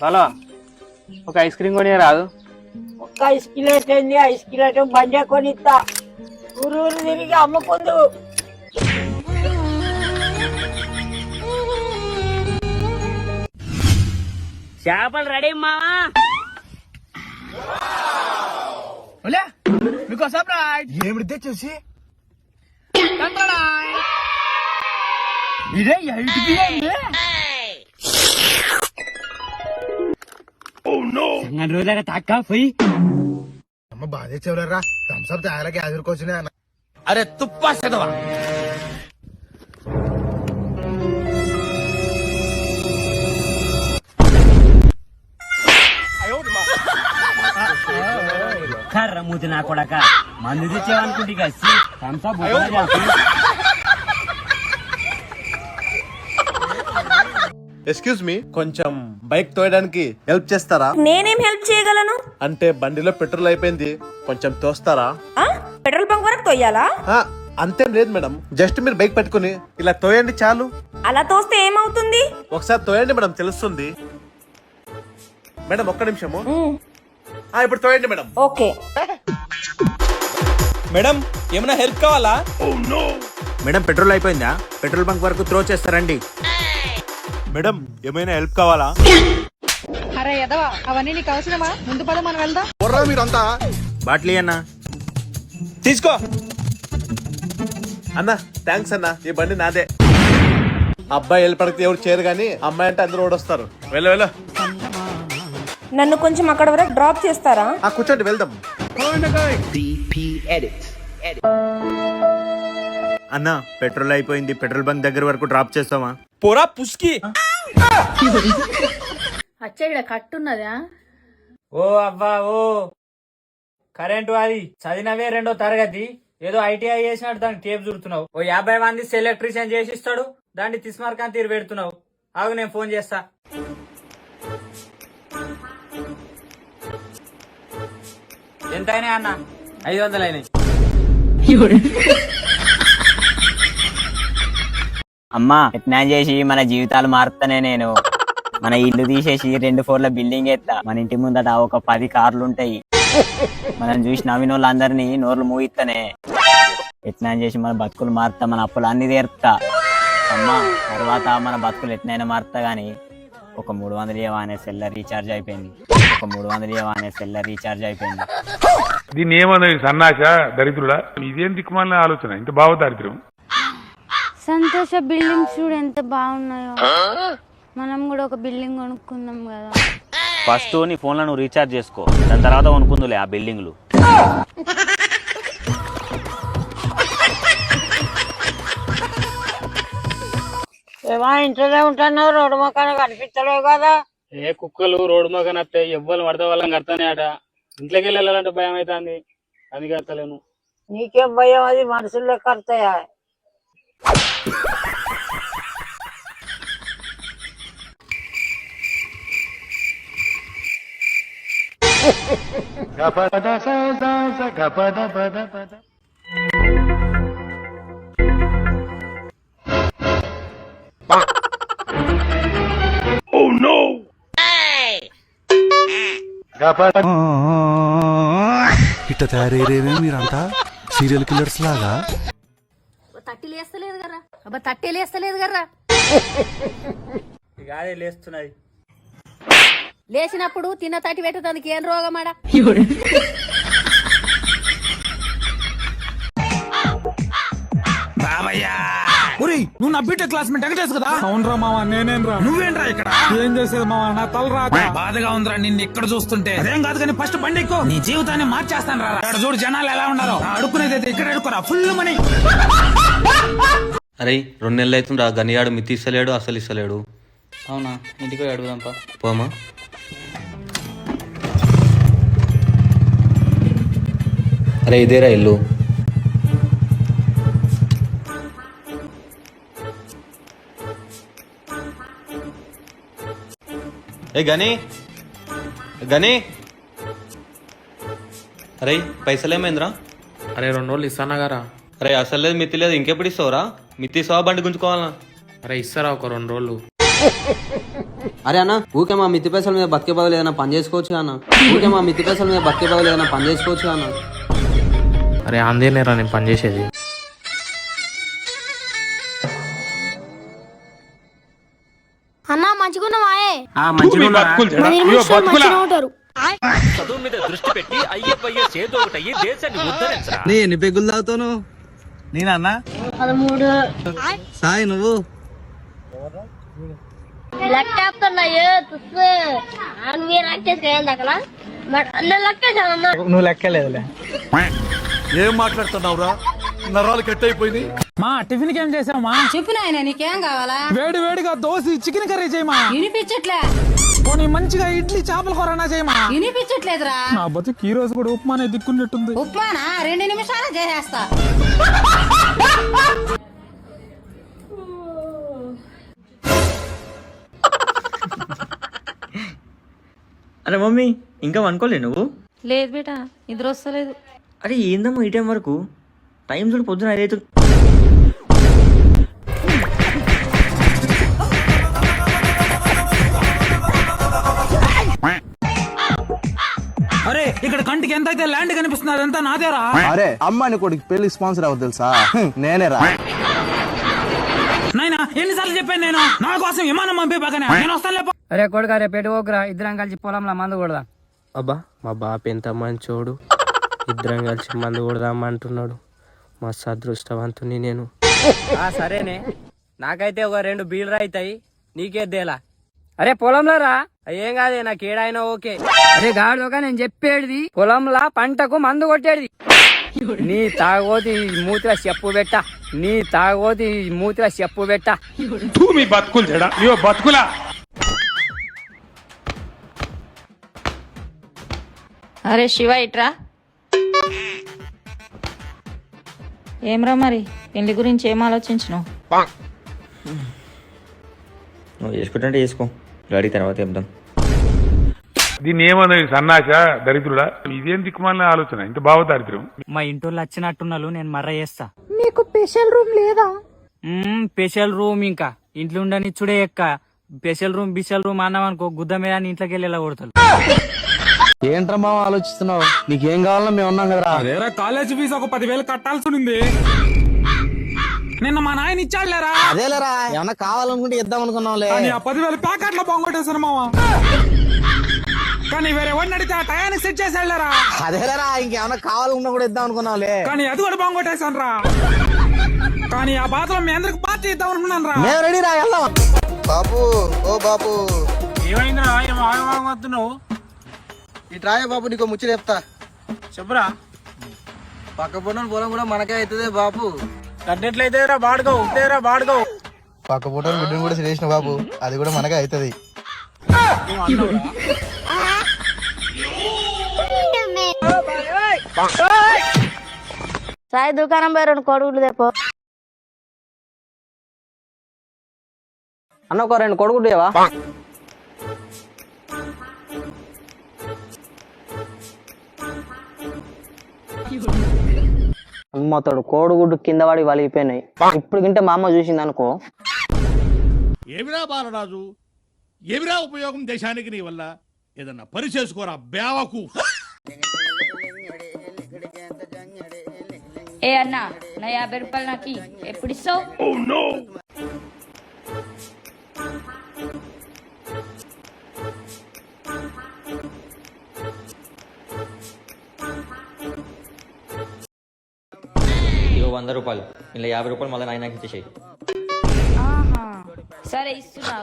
బాలా ఒక ice cream కొని రాదు. ఒక్క ఐస్ కిలోట్ ఏంది? ఐస్ కిలోట్ బండి కొని ఇస్తా ఊరు ఊరు తిరిగి అమ్ముకుందు చేపలు రెడీ మావా మీకు సర్ప్రైజ్. ఏమిటి తెచ్చేసి? ఇదే బియ్యండి సంగతి రోజుగా తక్క పోయి. అమ్మ బాధే చెవరరా థమ్స్అప్ తాగలకి ఎదురుకొచ్చినా అన్న. అరే తుప్పా చదవా కర్ర మూతి నా కొడక. మందు తెచ్చేవనుకుంటే కసి థమ్సప్ ఎక్స్క్యూజ్ మీ కొంచెం బైక్ తోయడానికి హెల్ప్ చేస్తారా? నేనేం హెల్ప్ చేయగలను? అంటే బండిలో పెట్రోల్ అయిపోయింది కొంచెం తోస్తారా? ఆ? పెట్రోల్ బంక్ వరకు తొయ్యాలా ఆ, అంతేం లేదు మేడం. జస్ట్ మీరు బైక్ పట్టుకుని ఇలా తోయండి చాలు. అలా తోస్తే ఏమవుతుంది? ఒకసారి తోయండి మేడం తెలుస్తుంది. మేడం ఒక్క నిమిషము. ఆ, ఇప్పుడు తోయండి మేడం. ఓకే. మేడం ఏమైనా హెల్ప్ కావాలా? మేడం పెట్రోల్ అయిపోయిందా? పెట్రోల్ బంక్ వరకు త్రో చేస్తారండి. మేడం ఏమైనా హెల్ప్ కావాలా? అరే ఎదవా అవన్నీ నీకు అవసరమా? ముందు పద మనం వెళ్దాం. బుర్రా మీరంతా. బాట్లీ అన్న. తీసుకో. అన్న థ్యాంక్స్ అన్న ఈ బండి నాదే. అబ్బాయి వెళ్ళి పడితే ఎవరు చేయరు కానీ అమ్మాయి అంటే అందరూ ఓడొస్తారు. వెళ్ళు వెళ్ళు. నన్ను కొంచెం అక్కడ వరకు డ్రాప్ చేస్తారా? ఆ కూర్చోండి వెళ్దాం. అన్న పెట్రోల్ అయిపోయింది. పెట్రోల్ బంక్ దగ్గర వరకు డ్రాప్ చేస్తావా? పోరా పుస్కి. అచ్చా కట్టున్నదా ఓ అవ్వా ఓ. కరెంటు అది. చదివినవే రెండో తరగతి. ఏదో ఐటీఐ చేసినట్టు దానికి టేప్ చుడుతున్నావు. ఓ యాభై మంది ఎలక్ట్రీషియన్ చేసి ఇస్తాడు. దాన్ని తిస్మార్కాన్ని తీరు పెడుతున్నావు. ఆగు నేను ఫోన్ చేస్తా. ఎంత అయినాయి అన్న? ఐదు వందలు అయినాయి అమ్మా యత్నం చేసి మన జీవితాలు మారుతానే నేను. మన ఇల్లు తీసేసి రెండు ఫ్లోర్ల బిల్డింగ్ ఎత్తా. మన ఇంటి ముందట ఒక పది కార్లు ఉంటాయి. మనం చూసి నవ్విన వాళ్ళందరినీ నోర్లు మూయిస్తానే యత్నం చేసి మన బతుకులు మారుతా మన అప్పులు అన్ని తీరుతా అమ్మా తర్వాత మన బతుకులు ఎట్నైనా మారుతా గానీ ఒక మూడు వందలు ఇవ్వ అనే సెల్ల రీఛార్జ్ అయిపోయింది. ఒక మూడు వందలు అనే సెల్ల రీఛార్జ్ అయిపోయింది. దీన్ని ఏమన్నా సన్నాస దరిద్రుడా? ఇదేం దిక్కుమాలిన ఆలోచన? ఇంత భావ దారిద్ర్యం సంతోష బిల్డింగ్స్ చూడు ఎంత బాగున్నాయో. మనం కూడా ఒక బిల్డింగ్ కొనుక్కుందాం కదా. ఫస్ట్ నీ ఫోన్లో నువ్వు రీఛార్జ్ చేసుకో దాని తర్వాత కొనుక్కుందులే ఆ బిల్డింగ్లు. ఏమా ఇంట్లోనే ఉంటున్నావు రోడ్డు మొక్కన కనిపించలేవు కదా. ఏ కుక్కలు రోడ్డు మొక్క నత్తాయి ఎవ్వరు పడితే వాళ్ళని కడతానే అట ఇంట్లోకి వెళ్ళాలంటే భయం అవుతుంది అది కడతలేను. నీకేం భయం అది? మనుషుల్లో కడతాయా? ఇట్ట తయారయ్యేమే మీరంతా సీరియల్ కిల్లర్స్ లాగా తట్టి లేస్తలేదు కదా అబ్బా తట్టి లేస్తలేదు కదా ఇక అదే లేస్తున్నది లేచినప్పుడు తిన్న తట్టి పెట్టడానికి ఏం రోగమాడా నువ్వు నా బీటెక్ క్లాస్మేట్ వెంకటేష్ కదా? అవునరా మావా నేనేనరా నువ్వేంట్రా ఇక్కడ? ఏం చేసేది మావా నా తల రా బాధగా ఉందిరా నిన్ను ఇక్కడ చూస్తుంటే. అదేం కాదు కానీ ఫస్ట్ బండి ఎక్కువ. నీ జీవితాన్ని మార్చేస్తాను రా. ఇక్కడ చూడు జనాలు ఎలా ఉన్నారు. అడుకునేది అయితే ఇక్కడ అడుకురా ఫుల్ మనీ అరే రెండు నెలలు అవుతుందా గనియాడు మితి ఇస్తలేడు అసలు ఇస్తలేడు. అవునా? ఇంటికి పోయి అడుగుదాంపా. పోమా అరే ఇదేరా ఇల్లు. ఏ గని? గని? అరే పైసలు ఏమైందిరా? అరే రెండు రోజులు ఇస్తానా గారా? అరే అసలు లేదు మిత్తి లేదు ఇంకెప్పుడు ఇస్తావురా? మిత్తి ఇస్తావా బండి గుంజుకోవాలనా? అరే ఇస్తారా ఒక రెండు రోజులు? అరే అన్న ఊకే మా మిత్తి పైసల మీద బతికే బదులు ఏదైనా పని చేసుకోవచ్చు అన్న? ఊకే మా మిత్తి పైసల మీద బతికే బదులు ఏదైనా పని చేసుకోవచ్చు అన్న? అరే అందేనేరా నేను పని చేసేది. అన్న మంచిగున్నావాయే? మీ బతుకులు చెడా ఇగో బతుకులా. నీ ఎన్ని పెగ్గులు తాగుతాను? నేనన్నా సాయి నువ్వు? నువ్వు లెక్కలేదులే. ఏం మాట్లాడుతున్నావురా? నరాలు కట్ అయిపోయింది మా టిఫిన్ ఏం చేసావమ్మా చెప్పు నాయన నీకేం కావాలా? వేడి వేడిగా దోశ చికెన్ కర్రీ చేయమా వినిపించట్లే. పోనీ మంచిగా ఇడ్లీ చేపల కూరనా చేయమా వినిపించట్లేదురా. నా బతుకు ఈ రోజు కూడా ఉప్మానే దిక్కున్నట్టుంది. ఉప్మానా? రెండు నిమిషాలు చేసేస్తా. అరే మమ్మీ ఇంకా అనుకోలే నువ్వు? లేదు బేటా నిద్ర వస్తలేదు అరే ఏందమ్మా ఈ టైం వరకు? టైం చూడు పొద్దున ఐదు అవుతుంది అరే ఇక్కడ కంటికి ఎంత అయితే ల్యాండ్ కనిపిస్తుంది అదంతా నాదేరా? అరే అమ్మాని కొడుకు పెళ్ళి స్పాన్సర్ అవ్వదు తెలుసా? నేనే రా నాయనా ఎన్నిసార్లు చెప్పాను నేను? నా కోసం విమానం పంపే పక్కనే నేను వస్తాను లేపో. అరే కొడుకు రేపు ఎటు పోకురా ఇద్దరం కలిసి పొలంలో మందు కొడదాం. అబ్బా మా బాప ఎంత మంచోడు. ఇద్దరం కలిసి మందు కొడదామంటున్నాడు. మస్తు అదృష్టవంతుని నేను. ఆ సరేనే. నాకైతే ఒక రెండు బీళ్ళు అవుతాయి నీకేద్దేలా అరే పొలంలో రా. ఏం కాదే నాకు ఏడాయినా ఓకే. అరే గాడిదోక నేను చెప్పేది పొలంలా పంటకు మందు కొట్టేది నీ తాగోతి మూతిలో చెప్పు పెట్ట నీ తాగోతి మూతిలో చెప్పు పెట్ట తూ మీ బతుకులు చెడా ఇగో బతుకులా? అరే శివ ఇట్రా. ఏమ్రా మరి? పెళ్ళి గురించి ఏం ఆలోచించినావు? నువ్వు చేసుకుంటే చేసుకో. గాడి తర్వాత చెప్దాం. దీన్ని ఏమన్నది సన్నాస దరిద్రుడా? ఇదేం దిక్కుమాలిన ఆలోచన? ఇంత భావ దారిద్ర్యం మా ఇంటోళ్ళు వచ్చినట్టున్నారు నేను మర్ర చేస్తా. మీకు స్పెషల్ రూమ్ లేదా? స్పెషల్ రూమ్ ఇంకా. ఇంట్లో ఉండని చూడే ఎక్క. స్పెషల్ రూమ్ బిషల్ రూమ్ అన్నాం అనుకో గుద్ద మీద నీ ఇంట్లోకి వెళ్ళి ఎలా కొడతారు? ఏంట్రా మామ ఆలోచిస్తున్నావు? నీకేం కావాలన్నా మేము ఉన్నాం కదరా. అదేరా కాలేజ్ ఫీజు ఒక పదివేలు కట్టాల్సి ఉంది నిన్న మా నాయన ఇచ్చాడులేరా? అదేలేరా ఏమన్నా కావాలనుకుంటే ఇద్దాం అనుకున్నాంలే కానీ ఆ పదివేలు ప్యాకెట్లో పొంగొట్టేశారు మావా కానీ వేరే వాడిని అడిగితే ఆ టయానికి సెట్ చేసాడులేరా అదేలేరా ఇంకేమన్నా కావాలనుకున్నా కూడా ఇద్దాం అనుకున్నాంలే కానీ అది కూడా పొంగొట్టేశాను రా. కానీ ఆ బాధలో మీ అందరికి పార్టీ ఇద్దాం అనుకున్నాను రా. మేము రెడీ రా వెళ్దాం. బాబు ఓ బాబు ఏమైందిరా ఏం ఆగమాగమవుతున్నావు ఇటు రాయ బాబు నీకు ముచ్చట చెప్తా. చెప్పురా. పక్క పొన్న పొలం కూడా మనకే అవుతుంది బాబు కట్టినట్లయితే రా బాడుకో ఉంటేరా బాడుకో పక్క పొట్టని బిడ్డను కూడా చేసిన బాబు అది కూడా మనకే అవుతుంది. సాయి దుకాణం పోయి రెండు కొడుకులు తెపో అన్న ఒక రెండు కొడుకులు లేవా? అమ్మతోడు కోడిగుడ్డు కింద పడి వలిగిపోయినాయి. ఇప్పుడు గింటే మా అమ్మ చూసింది అనుకో ఏమిరా బాలరాజు? ఏమిరా ఉపయోగం దేశానికి నీ వల్ల? ఏదన్నా పని చేసుకోరా బేవకు ఏ అన్నా నా యాభై రూపాయలు నాకు ఎప్పుడు ఇస్తావు ఇగో వంద రూపాయలు. ఇలా యాభై రూపాయలు మళ్ళీ నాయనకి ఇచ్చేసాయి. ఆహా. సరే ఇస్తున్నా.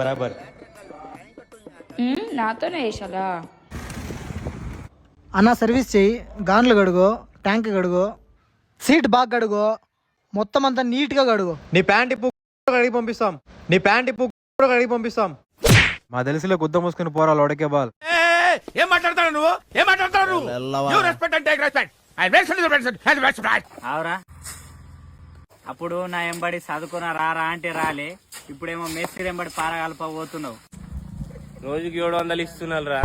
బరాబర్. నాతోనే వేసాలా అన్న సర్వీస్ చెయ్యి గాన్లు గడుగు ట్యాంక్ గడుగు సీట్ బాగా గడుగు మొత్తం అంతా నీట్గా గడుగు నీ ప్యాంట్ ఇప్పు కడిగి పంపిస్తాం. నీ ప్యాంట్ ఇప్పు కడిగి పంపిస్తాం. మా తెలిసిలో గుద్ద మూసుకుని పోరాలు ఒడకే బాల్. ఏం మాట్లాడతాడు నువ్వు? ఏం మాట్లాడతాడు నువ్వు? రెస్పెక్ట్ అంటే రెస్పెక్ట్ అవురా అప్పుడు నా ఎంబడి చదువుకున్న రారా అంటే రాలే. ఇప్పుడేమో మేస్త్రి ఎంబడి పారగలపబోతున్నావు. రోజుకి ఏడు వందలు ఇస్తున్నారు రా.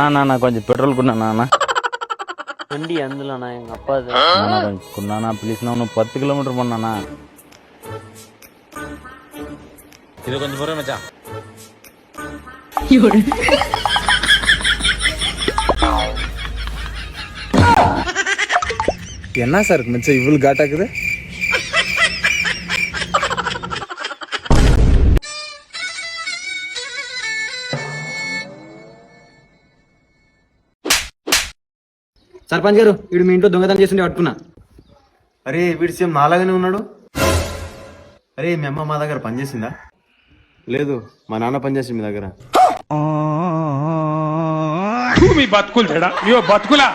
అనా కొంచెం పెట్రోల్ కొన్నానా బండి అందులోనా எங்க அப்பா కొన్నానా ప్లీజ్ నువ్వు పత్తు కిలోమీటర్ కొన్నానా ఇది కొంచెం పొరం என்ன சார் மச்சான் இவ்வளவு காட்டாக்குது సర్పంచ్ గారు వీడు మీ ఇంట్లో దొంగతనం చేస్తుండే పట్టుకున్నా అరే వీడి సేమ్ నాలాగానే ఉన్నాడు అరే మీ అమ్మ మా దగ్గర పనిచేసిందా లేదు మా నాన్న పనిచేసింది మీ దగ్గర మీ బతుకులు తేడా ఇవో బతుకులా?